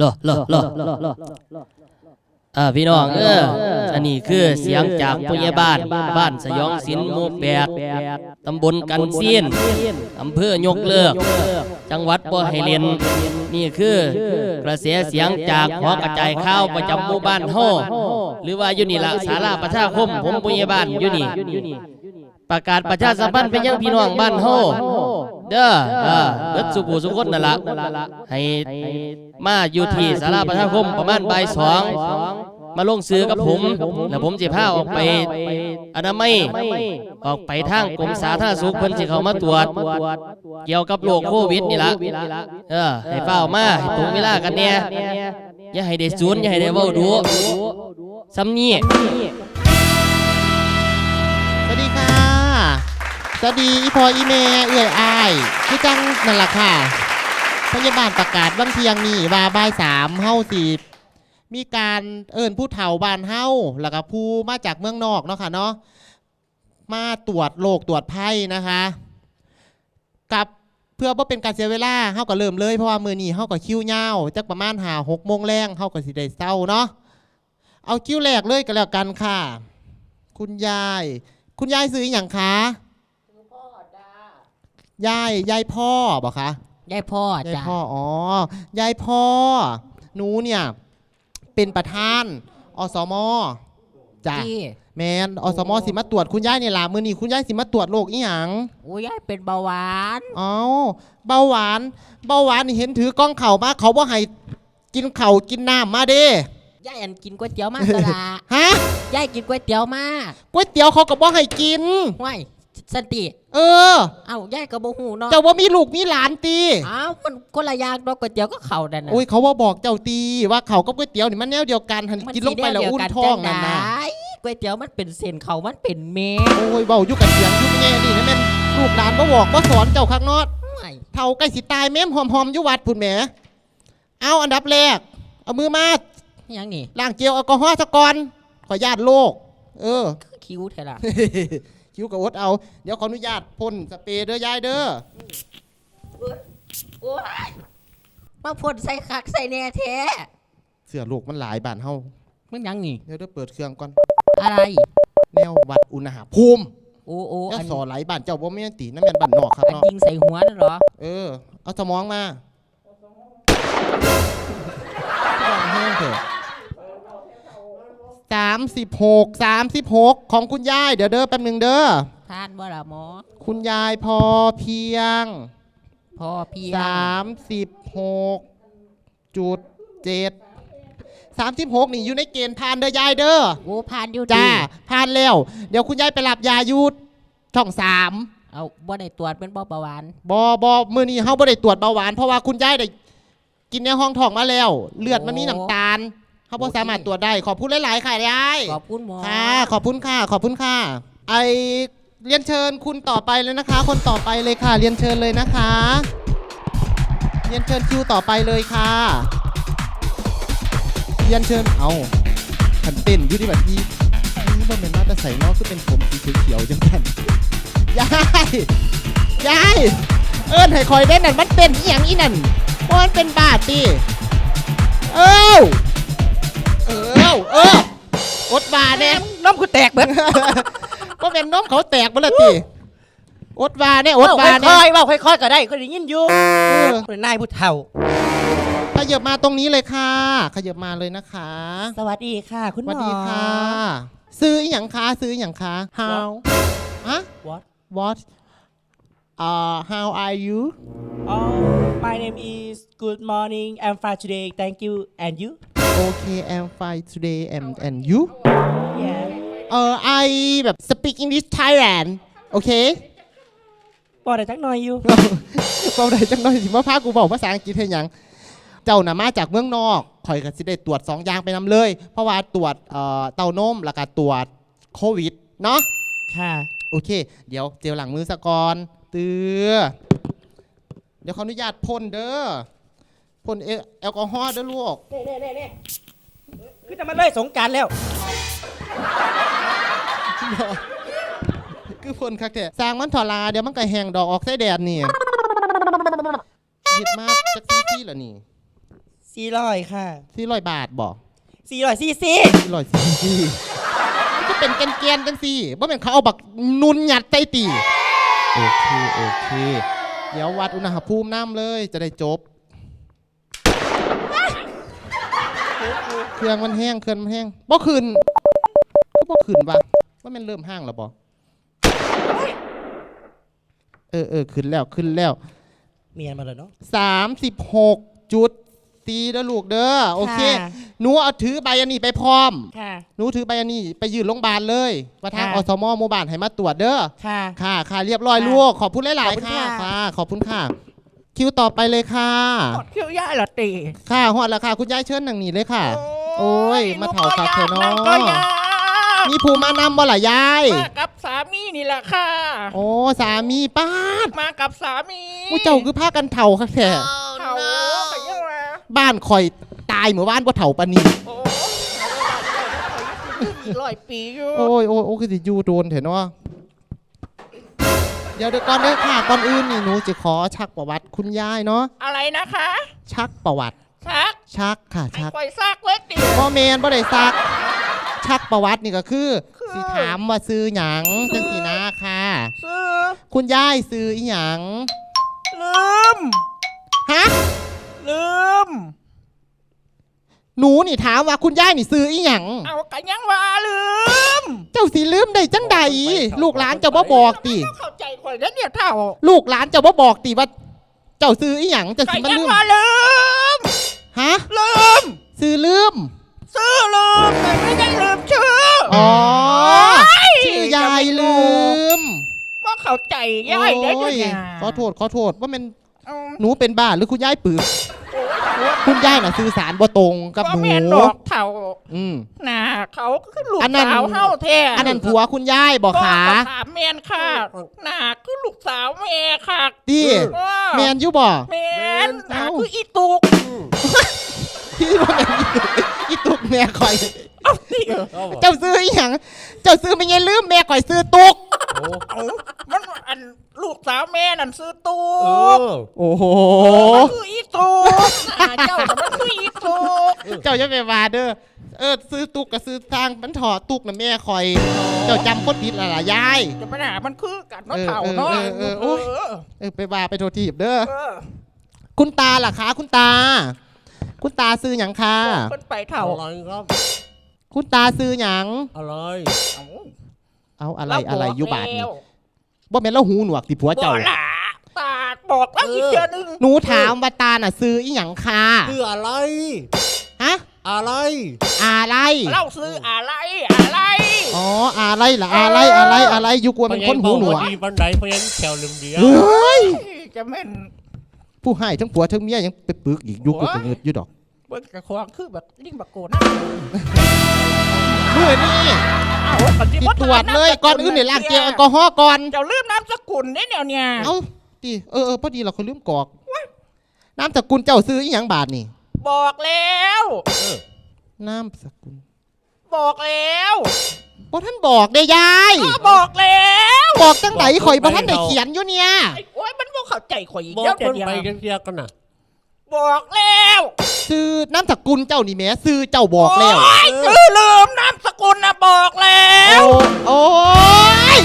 รอรอ รออ่าพี่น้องเอออันนี้คือเสียงจากผู้ใหญ่บ้าน บ้านสยองศิลป์หมู่แปดตำบลกันเซียนอำเภอยกเลิก จังหวัดบ่อไฮเลียนนี่คือกระแสเสียงจากหอกระจายข่าวประจำหมู่บ้านเฮาหรือว่าอยู่นี่ละศาลาประชาคมผมผู้ใหญ่บ้านอยู่นี่ประกาศประชาสัมพันธ์ไปยังพี่น้องบ้านเฮา เด้อเออเบิดสุภูสุคนนั่นละให้มาอยู่ที่ศาลาประชาคมประมาณบ่ายสองมาลงซื้อกับผม แล้วผมจะพาออกไปอนามัยออกไปทางกรมสาธารณสุขเพิ่นสิเขามาตรวจ เกี่ยวกับโรคโควิดนี่ละเออให้เฝ้ามาให้ตรงเวลากันเนี่ยอย่าให้ได้สูญอย่าให้ได้เว้าดูซ้ำนี่ สวัสดีอีพออีเมเอื่อยอายคือจังนั่นแหละค่ะ พยาบาลประกาศวันเที่ยงนี้ว่าบ่ายสามเฮาสิมีการเอิ้นผู้เฒ่าบ้านเฮาแล้วก็ผู้มาจากเมืองนอกเนาะค่ะเนาะมาตรวจโรคตรวจภัยนะคะกับเพื่อบ่เป็นการเสียเวลาเฮาก็เริ่มเลยเพราะว่ามื้อนี้เฮาก็คิวยาวจักประมาณ5 6โมงแรงเฮาก็สิได้เศร้าเนาะเอาคิวแรกเลยก็แล้วกันค่ะ คุณยาย คุณยายซื้ออย่างคะ ยายยายพ่อบอกคะยายพ่อยายจ้ะพ่ออ๋อยายพ่อหนูเนี่ยเป็นประธานอสมจ้ะที่แมนอสมสิมาตรวจคุณยายเนี่ยล่ะมือนี้คุณยายสิมาตรวจโรคอีหยังโอ้ยยายเป็นเบาหวานอ๋อเบาหวานเบาหวานนี่เห็นถือกล้องเข่ามาเขาบ่ให้กินเข่าวกินน้ำมาเด้ ยายอันกินก๋วยเตี๋ยวมากตลาฮะยายกินก๋วยเตี๋ยวมากก๋วยเตี๋ยวเขาก็บ่ให้กินห้วย สันติเออ เอ้ายายก็บ่ฮู้เนาะเจ้าว่ามีลูกมีหลานตีอ้าวมันคนละอย่างดอกก๋วยเตี๋ยวก็เข้าดันน่ะโอ้ยเขาว่าบอกเจ้าตีว่าเขากับก๋วยเตี๋ยวนี่มันแนวเดียวกันหันมันกินลงไปแล้วสิอุ่นเดียวกัท้องนั่นจันะได้ก๋วยเตี๋ยวมันเป็นเส้นเขามันเป็นเม็ดโอ้ยเบาอยู่กันเสียงอยู่แง่นี่นะแม่นลูกหลานบ่บอกบ่สอนเจ้าข้างนอกห้วยเท่าใกล้สิตายแม่มหอมๆอยู่วัดพุ่นแหมเอาอันดับแรก เอามือมาหยังนี่ล้างเจลแอลกอฮอล์ซะก่อนขอญาตโรคเออคือคิ้วแท้ล่ะ คิ้วกับอดเอา เดี๋ยวขออนุญาตพ่นสเปรย์เด้อยายเด้อมาพ่นใส่คักใส่แน่แท้เสือลูกมันหลายบานเฮามันยังนี่เดี๋ยวเดี๋ยวเปิดเครื่องก่อน อะไร แนววัดอุณหภูมิโอ้โอ้แล้วสอไหลบานเจ้าบ่แม่นตีนั่นแม่นบ้านนอกครับอันเนาะยิงใส่หัวนั่นเหรอ เออเอาสมองมาเอาสมองแห้งเถอะ 36 36 ของคุณยาย เดี๋ยวเด้อแป๊บหนึ่งเด้อทานบ่ละหมอ คุณยายพอเพียง พอเพียง36จุดเจ็ดสามสิบหกนี่อยู่ในเกณฑ์ผ่านเด้อยายเด้อโอ้ผ่านอยู่จ้าผ่านแล้ว เดี๋ยวคุณยายไปหลับยายุดช่องสามเอาบ่ได้ตรวจเป็นบ่เบาหวานบ่บ่มือนี้เฮาบ่ได้ตรวจเบาหวาน เพราะว่าคุณยายได้กินในห้องท้องมาแล้ว เลือดมันมีน้ำตาล เขาบ่สามารถตรวจได้ ขอบคุณหลาย ๆ ค่ะยายขอบคุณหมอค่ะ ขอบคุณค่ะ ขอบคุณค่ะ ไอเรียนเชิญคุณต่อไปเลยนะคะ คนต่อไปเลยค่ะ เรียนเชิญเลยนะคะ เรียนเชิญคิวต่อไปเลยค่ะ เรียนเชิญเอาขันเต้นอยู่ที่แบบนี้นี่บ่เป็นมาแต่ใส่นอกคือเป็นผมสีเขียวๆจังกันยายยายเอิ้นให้คอยได้นั่นมันเป็นอีหยังอีนั่นเพราะมันเป็นบาดตีเอ้า เออเอออดบาแน่น้ำกูแตกเบิดว่าเป็นน้องเขาแตกบ่ละตีอดบาเนี่ยอดบาค่เนี่ยอยๆเว่าค่อยๆก็ได้ก็ได้ยินอยู่เออเป็นนายผู้เฒ่าขยับมาตรงนี้เลยค่ะ ขยับมาเลยนะคะ สวัสดีค่ะ คุณสหมอวัสดีค่ะ ซื้ออหย่างคะซื้ออหย่างคะ how ฮะ What what uh how are you Oh my name is Good morning I'm fine today thank you and you okay I'm fine today and and you Yeah เออ I แบบ speak English Thailand โอเคบอกได้จักหน่อยอยู่เบาได้จังน้อยสิมาพากูบอกภาษาอังกฤษเฮ็ดหยัง เจ้าน่ะมาจากเมืองนอกข่อยก็สิได้ตรวจสองอย่างไปนำเลย เพราะว่าตรวจเอ่อเต้านมแล้วก็ตรวจโควิด เนาะค่ะโอเค เดี๋ยวเจลหลังมือสะกอนเตือเดี๋ยวขออนุญาตพ่นเด้อ พ่นเอแอลกอฮอล์เด้อลูกคือจะมาเลยสงกรารแล้วมคือฝนคักแท้สร้างมันถอลาเดี๋ยวมันก็แห้งดอกออกใส่แดดนี่เฮ็ดมาจักซี่ซี่เหรอนี่สี่ร้อยค่ะสี่ร้อยบาทบ่สี่ร้อยสี่สิสี่ร้อยซี่ซี่มันก็เป็นแกนๆจังซี่บ่แม่นเขาเอาบักนุนหยัดใส่ตีโอเคโอเค เดี๋ยววัดอุณหภูมิน้ำเลยจะได้จบ เครื่องมันแห้งเครื่องมันแห้งบ่ขึ้นก็บ่ขึ้นวะว่ามันเริ่มห้างแล้วบ่เออเออขึ้นแล้วขึ้นแล้วเมียนมาเลยเนาะสามสิบหกจุดตีเด้อลูกเด้อโอเคค่ะหนูเอาถือใบอันนี้ไปพร้อมค่ะหนูถือใบอันนี้ไปยืนโรงพยาบาลเลยว่าทางค่ะอสมหมู่บ้านให้มาตรวจเด้อค่ะค่ะค่ะเรียบร้อยค่ะลูกขอบคุณหลายขอบคุณๆค่ะค่ะค่ะ ขอบคุณค่ะ คิวต่อไปเลยค่ะหมดคิวย่าเหรอตีค่ะหอดแล้วค่ะคุณยายเชิญหนังนี้เลยค่ะ โอ้ยมาเถาคักเถอะเนาะนั่งก็ยากมีภูมานำบ่ล่ะยาย มากับสามีนี่แหละค่ะ โอ้สามีป้าดมากับสามีผู้เจ้าคือผ้ากันเถาค่ะแท้เขาไปยังไงบ้านคอยตายเหมือนบ้านบ่เถาปานนี้โอ้อีกร้อยปีอยู่ โอ้ยโอ้ยโอ้ยคือสิอยู่โดนเถอะเนาะ เดี๋ยวเดี๋ยวก่อนเด้อค่ะก่อนอื่นนี่หนูจะขอชักประวัติคุณยายเนาะอะไรนะคะชักประวัติซักชักค่ะไอ้ชักควายซักเล็กดิพ่อเมนบ่ได้ซัก ชักประวัตินี่ก็คือคือสิถามว่าซื้อหยังจังสีนะค่ะ ซื้อคุณยายซื้ออีหยังลืมฮะลืม หนูนี่ถามว่าคุณยายนี่ซื้ออีหยังเอากันยังว่าลืมเจ้าสิลืมได้จังใดลูกหลานเจ้าบ่บอกติไม่เข้าใจคนแล้วเนี่ยเท่าลูกหลานเจ้าบ่บอกติว่า เจ้าซื้ออีหยังเจ้ากัสินมายังลืมว่าลืมฮะลืมซื้อลืมซื้อลืมแต่ไม่ได้ลืมชื่อออ๋อโอ้ยชื่อยายลืมว่าเข้าใจย่ายได้โอ้ด้วยยเนี่ยขอโทษขอโทษว่ามันเอา หนูเป็นบ้าหรือคุณยายปืบโอ้ยคุณยายน่ะสื่อสารบ่ตรงกับว่าหนูแม่นดอกเท่าอืม น่ะเขาคือลูกอันนั้น สาวเฮาแท้อันนั้นผัวคุณยายบอกขาก็ถามแมนค่ะน่ะคือลูกสาวแม่ค่ะดีเออแมนอยู่บ่ แมนน่ะเอ้า คืออีตุก พี่ว่าแมนอีตุกแม่คอย เอาสิเจ้าซื้ออีหยังเจ้าซื้อไม่ยังลืมแม่คอยซื้อตุกเอามันอันลูกสาวแม่นั่นซื้อตุเอกอโอ้โห มันคืออีตุกน่ะเจ้าน่ะมันคืออีตุกเจ้าอย่าไปว่าเด้อ เออซื้อตุกกับซื้อทางมันถอดตุกน่ะแม่คอย เจ้าจำคนผิดและล่ะยาย จะไปหามันคือกันเนาะเออเถ่าเนาะเออเออเออโอ้ยเออไปว่าไปโทษทีบเด้อ เออคุณตาล่ะคะ คุณตา คุณตาซื้อหยังคะเพิ่นไปเถ่าอะไรครับ คุณตาซื้อหยัง อะไรเอาเอาอะไรแล้วอะไรบกอยุบาทนี่แล้วบ่แม่นแล้วหูหนวกติผัวบอเจ้ากหล่ะตาบอกแล้วอีกเดือนหนึงหนูถามว่าตาน่ะซื้ออีหยังค่ะคืออะไร ฮะ อะไร อะไร เล่าซื้ออะไรอะไร อ๋อ อะไรล่ะ อะไร อะไร อะไรอยู่กลัวเป็นคนหูหนวก ดีบันไดเพราะงั้นแถวเหลืองเดียวเฮ้ย จะแม่น ผู้ให้ทั้งผัวทั้งเมียยังไปปึกอีกอยู่กูก็เงิดอยู่ดอก เบิ่งกระควางคือแบบลิงบักโกนนะเมื่อนี่เอาก่อนที่ติดบ่ตรวจเลยถามก่อนอื่นเนี่ยล้างเจลแอลกอฮอล์ก่อน เจ้าลืมน้ำสกุลเนี่ยเนี่ยเนี่ยเอ้าดิเออเออพอดีเราเขาลืมกรอก น้ำสกุลเจ้าซื้ออีหยังบาทนี่ บอกแล้ว น้ำสกุลบอกแล้วบ่ท่านบอกเด้ยาย ก็บอกแล้วบอกจังไหนข่อยบ่ท่านได้เขียนอยู่เนี่ย ไอ้โอ้ยมันบ่เข้าใจข่อยอีกบอกเดี๋ยวมันเดี๋ยวไปเดี๋ยวเดียวกันน่ะ บอกแล้วซื้อน้ำสกุลเจ้านี่แหม่ซื้อเจ้าบอกแล้วโอ้ยคือลืมนามสกุลนะบอกแล้วโอ้โอ้ย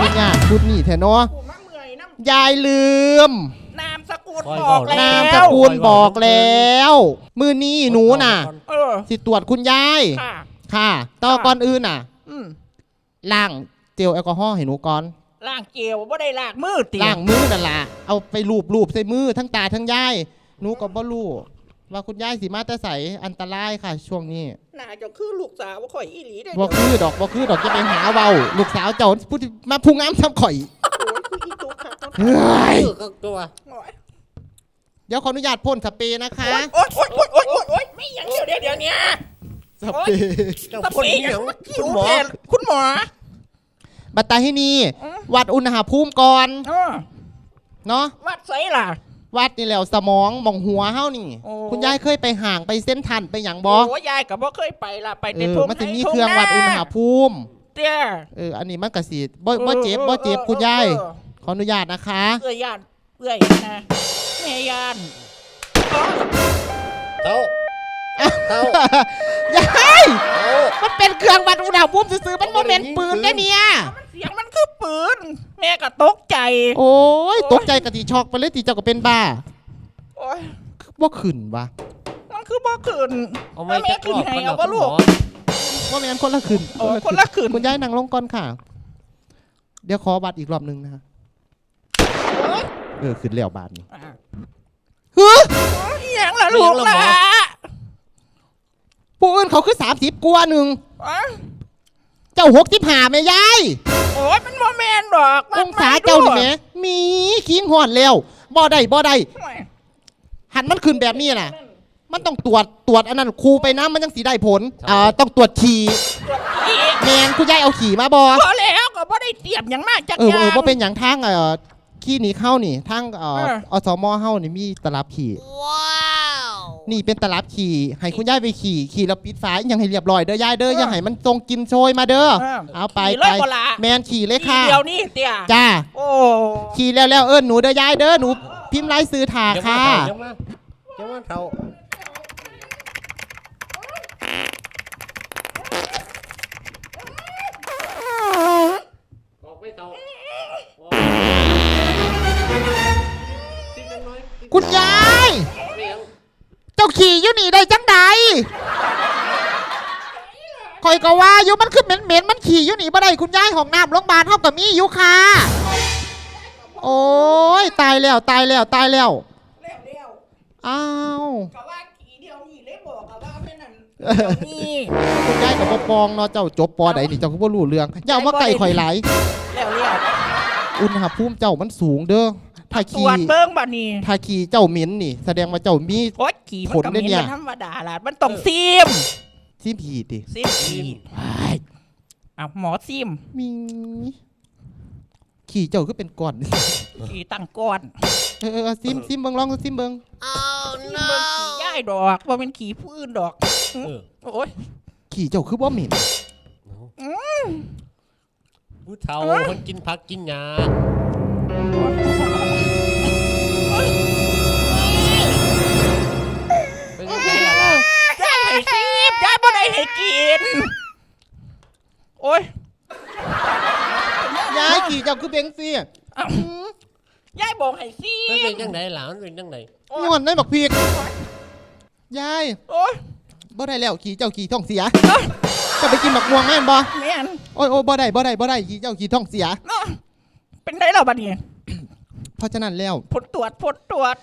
คุณเนี่ยคุณนี่แท้เนาะกูมาเมื่อยน้ยายลืมำนามสกุลคอยบอกบอกแล้นามวสกุลบอกแล้ว มือนี้หนูน่ะ เออสิตรวจคุณยาย ค่ะ ค่ะต่อก่อนอื่นน่ะอืม ล้างเจลแอลกอฮอล์ให้หนูก่อน ล่างเกลียวบ่ได้ล่างมือเตียล้างมือนั่นล่ะเอาไปลูบลูบใส่มือทั้งตาทั้งยายหนูก็บ่รู้ว่าคุณยายสิมาแต่ใสอันตรายค่ะ ช่วงนี้น่าจะคือลูกสาวข่อยอีหลีได้บ่คือดอกบ่คือดอกจะไปหาเว้าลูกสาวเจ้าพูดมาพุงอ้ำซ้ำข่อยโอ้ยคืออีตุ๊กค่ะเฮ้ยเออก็ตัว โอ้ยเดี๋ยวขออนุญาตพ่นสเปรย์นะคะ โอ้ยโอ้ยโอ้ยโอ้ยโอ้ยโอ้ยไม่อยังเดียวเดี๋ยวเดี๋ยวเนี้ย สเปรย์ เจ้าสคนเปรนี้ย์อย่างคิคุวณหมอแทนคุณหมอ บัตตาให้นี่อืม วัดอุณหภูมิก่อนเออเนาะวัดไซล่ะ วัดนี่แหล้วสมองมองหัวเฮานี่ โอ้ คุณยายเคยไปห่างไปเส้นทันไปหยังบ่โอ้ยยายกับบ่เคยไปล่ะ ไปเอแต่อทุ่งมันจะมีไทุ่เครื่องวัดอุณหนาภูมิเตี้ยเอออันนี้มันกระสีบ่บ่เจ็บบ่เจ็บคุณยายเออขออนุญาตนะคะ เอื้อยย่านเอื้อยนะแม่ย่าน เท่า เท่ายายเท่ามันเป็นเครื่องวัดอุณหภูมิซื่อๆมันโมเมนปืนได้เนี่ยเสียงมันคือปืน แม่ก็ตกใจ โอ้ยตกใจกะติช็อกไปเลยตีเจ้าก็เป็นบ้าโอ้ยว่าขึ้นวะมันคือบ่ขึ้นเอาไม่แม่แค่ขึ้นรอบให้กันเอาเหรอบ่คุณหลูมกอว่าไม่งั้นคนละขึ้นโอ้ยคนละขึ้นคุณยายนั่งลงก่อนค่ะ เดี๋ยวขอบัตรอีกรอบหนึงนะฮะโอ้ยเออขึ้นแล้วบาทนี่อะเฮ้ยโอ้ยอิหยังล่ะลูกล่ะ ผู้อื่นเขาคือสามสิบกว่าหนึ่งอะเจ้าหกสิบห้าแม่ยายโอ้ยมันบ่แม่นดอกองศาเจ้านี่แหม่มีขิงหอนแล้วบ่ได้บ่ได้ โอ้ยหันมันขึ้นแบบนี้น่ะ มันต้องตรวจตรวจอันนั้นครูไปนะมันยังสีได้ผลอ่าต้องตรวจขี่อีกแมนคุณยายเอาขี่มาบอพอแล้วก็บ่ได้เตรียมหยังมากจักเอออเอย่าง อว่าเป็นอย่างทางเอ่อขี่หนีเข้านี่ทางเอ่อเออ อสมเฮานี่มีตลับขี่ นี่เป็นตลับขี่ให้คุณยายไปขี่ขี่แล้วปิดฝาอยังให้เรียบร้อยเด้อยายเด้ออยังให้มันทรงกินโชยมาเด้อเออเอาไปขี่ไปเลยบ่ล่ะ แมนขี่เลยทีค่ะเดียวนี่เตี้ยจ้าโอ้ขี่แล้วแล้วเอิ้นหนูเด้อยายเด้อหนูพิมพ์ลายซื้อถายังค่ะมายังมายังมาเท่า คอยก็ว่าอยู่มันคือเหม็นเหม็นๆมันขี่อยู่นี่บ่ได้คุณยายของน้ำโรงพยาบาลเท่ากับมีอยู่ค่ะ โอ้ยตายแล้วตายแล้วตายแล้วเร็วเร็วอ้าวก็ว่าขี่เดียวนี่เลยบอกก็ว่าเป็นนั่นนี่คุณยายกับปองเนาะเจ้าจบปอใดนี่เจ้าก็บ่รู้เรื่องอย่าเอามาไก่ข่อยไหลายเร็วเร็วอุณหภูมิเจ้ามันสูงเด้อถ้าตรขี่วจเบิ่งบัดนี้ถ้าขี่เจ้าเหม็นนี่ แสดงว่าเจ้ามีโอ๊ยขี่มันขนก็ได้มีเนี่ยมันธรรมดาล่ะมันต้องซิม ซิมผีติซิมขี่อ้าวหมอซิมมีขี่เจ้าก็เป็นก้อน ขี่ตั้งก้อน เออเออซิมซิมเบิงลองซิมเบิงซิมเบิ่งขี่ย่ายดอกว่าเป็นขี่ผู้อื่นดอกเออโอ้ยขี่เจ้าคือบ่เหม็นผู้เท่าคนกินผักกินหญ้า กิน โอ้ยยายขี่เจ้าคือเบงซี่อ้าวย่ายบอกให้ซิมันมเป็นยังไงล่ะมันเป็นยังไงงอนได้บักพีกยายโอ้ยบ่ได้แล้วขี่เจ้าขี่ท้องเสียจะไปกินบักม่วงแม่นบ่แม่นโอ้ยโอ้ยบ่ได้บ่ได้บ่ได้ขี่เจ้าขี่ท้องเสีย เนาะเป็นได้แล้วบัดนี้เพราะฉะนั้นแล้ว ผลตรวจผลตรวจ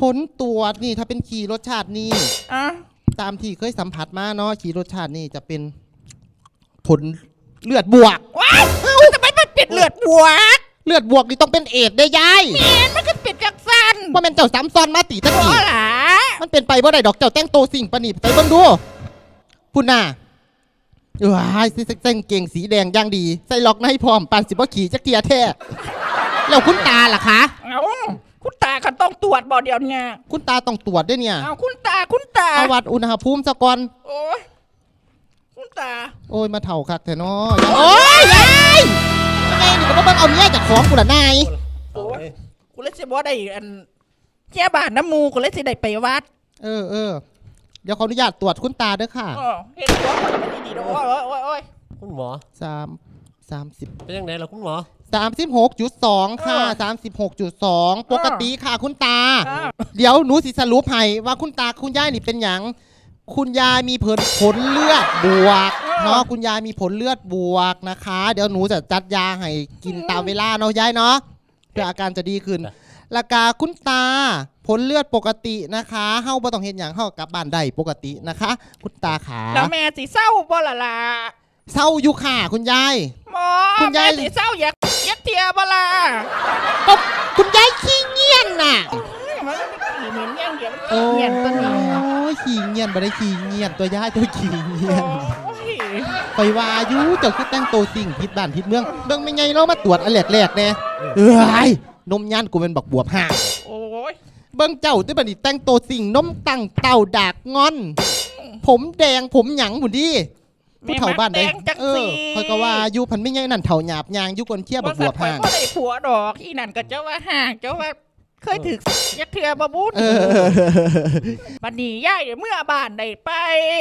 ผลตรวจนี่ถ้าเป็นขี่รสชาตินี่อะ ตามที่เคยสัมผัสมาเนาะขี่รสชาตินี่จะเป็นผลเลือดบวก ว้ายทำไมมันปิดเลือดบวกเลือดบวกนี่ต้องเป็นเอดได้ยายแม่นมันก็ปิดจากสันว่าแม่นเจ้าซ้ำซ้อนมาตีตะหักี้วหลามันเป็นไปบ่ได้ดอกเจ้าแต่งโตวสิ่งประนีไปเบิ่งดูพุ่นน่ะว้ายสิเส้นเก่งสีแดงอย่างดี ใส่ล็อกในพร้อมปานสิบ่ขี่จักเทียแท้แล้วคุณตาล่ะคะ เอาคุณ ตาคันต้องตรวจบ่เดียวเนี่ยคุณตาต้องตรวจด้วยเนี่ยเอาคุณตาคุณตา เอาวัดอุณหภูมิซะก่อน โอ้ยคุณตา โอ้ย มาเถ่าคักแท้เนาะโอ้ยยายยังไงนี่ก็บ่เบิ่งเอาเมียจากของกูละนาย โอ้ยกูเลยสิบ่ได้อันแค่บ้านน้ำมูกูเลยสิได้ไปวัดเออเออเดี๋ยวขออนุญาตตรวจคุณตาเด้อค่ะอ๋อเห็นหัวมันไม่ดีๆโอ้ยโอ้ยโอ้ยโอ้ยคุณหมอสาม สามสิบเป็นยังไงล่ะคุณหมอ สามสิบหกจุดสองค่ะสามสิบหกจุดสองปกติค่ะคุณตาอ้าวเดี๋ยวหนูสิสรุปให้ว่าคุณตาคุณยายนี่เป็นหยังคุณยายมีผลผลเลือดบวกเนาะคุณยายมีผลเลือดบวกนะคะ เดี๋ยวหนูจะจัดยาให้กินตามเวลาเนาะยายเนาะเพื่ออาการจะดีขึ้นราคาคุณตาผลเลือดปกตินะคะเฮาบ่ต้องเห็นอย่างเฮากลับบ้านได้ปกตินะคะ คุณตาขา แล้วแม่สิเศร้าบ่ล่ะล่ะ เศร้าอยู่ค่ะคุณยาย หมอคุณยาย แม่สิเศร้าอยากเย็ดเทียบ่ล่ะก็คุณยายขี้เงียนน่ะมันขี่เหม็นอย่างเดียวมันโอ้ขี้เหม็นตัวนี้ยขี้เงียนบ่ได้ขี้เงียนตัวยายตัวขี้เงียนโอ้ยไปว่าอยู่เจ้าคือแต่งตัวสิ่งผิดบ้านผิดเมืองเบิ่งไม่ไงเรามาตรวจอันแรกๆแน่เอ้ยนมยันกูเป็นบักบวบห่างโอ้ยเบิ่งเจ้าที่บัดนี้แต่งตัวสิ่งนมตั้งเต่าดากงอน ผมแดงผมหยังหมุนดี ผู้เฒ่าบ้านใดแม่มักแต่งจังเอสิอคอยก็ว่าอยู่พันไม่ไงนั่นเฒ่าหยาบยางอยู่คนเคี้ยบักบวบข่อยห่างบ่ได้ผัวดอกอีนั่นก็เจ้าว่าห่างเจ้าว่าเคยถึกยักเทือบ่บุญเออบัดนี้ย่ายเมื่อบ้านได้ไป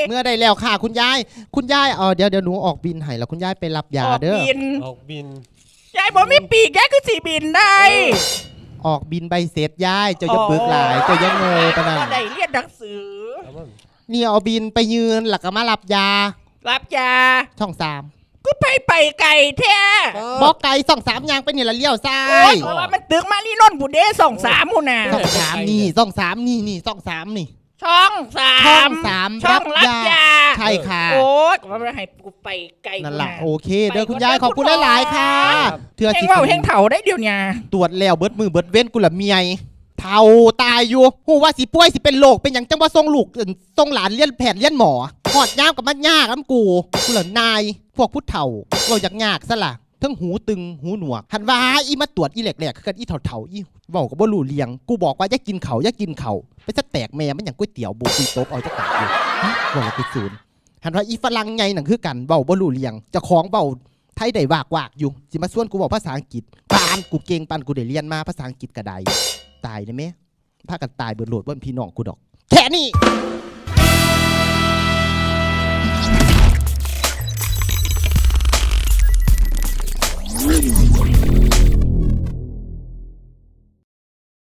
เมื่อได้แล้วค่ะคุณยาย คุณยายเออเดี๋ยวเดี๋ยวหนูออกบินให้แล้วคุณยายไปรับยาออกเด้อบิน ออกบิน ยายบ่มีปีกยายคือสิบินได้ออกบินใบเสร็จยายเจ้าจะปึกหลายเจ้ายังโง่ปะนั่นบ่ได้เรียนหนังสือเอามันนี่เอาบินไปยืนหลักก็มารับยา รับยาช่องสามกูไปไปไก่แท้บอกไก่สองสามยางไปนี่ละเลี้ยวซ้าโอ้ยยเพราะว่ามันตึกมาลีนนท์บุเด้สองสามหูน่ะสองสามนี่สองสามนี่นี่สองสามนี่ช่องสาช่องมสามช่องรับยา ใช่ค่ะ โอ้ยก็มาให้กูไปไก่นั่นแหละกูโอเคเด้อคุณยายขอบคุณหลายๆค่ะเถื่อแห้สิงเว่าแห้งเถาได้เดี๋ยวนี้ตรวจแล้วเบิดมือเบิดเว้นกูละเมียยเท่าตายอยู่หูว่าสิป่วยสิเป็นโรคเป็นอย่างจังว่าส่งลูกเอิ่นส่งหลานเลี้ยนแผนเลี้ยนหมอ หอดยามกับมันยากน้ำกูกูเหละนาย พวกผู้เฒ่าเราอยากยากซะละทั้งหูตึงหูหนวก หันว่าอีมาตรวจอีแหลกๆคือกันอีเฒ่าๆอีเว้าก็บ่รูเลียง กูบอกว่าอย่ากินเขาอย่ากินเขาไปซะแตกแม่มันอย่างก๋วยเตี๋ยวบุกุยโต๊บเอาจักตักอยู่ฮะเว้าไปศูนย์หันว่าอีฝรั่งไงหนังคือกันเว้าบ่รูเลียงจะของเว้าไทยได้วากวากอยู่สิมาส่วนกูเว้าภาษาอังกฤษปานกูเก่งปานกูได้เรียนมาภาษาอังกฤษก็ได้ตายได้ไหมพากันตายเบิดโหลดบนพี่น้องกูดอก แค่นี้ Really.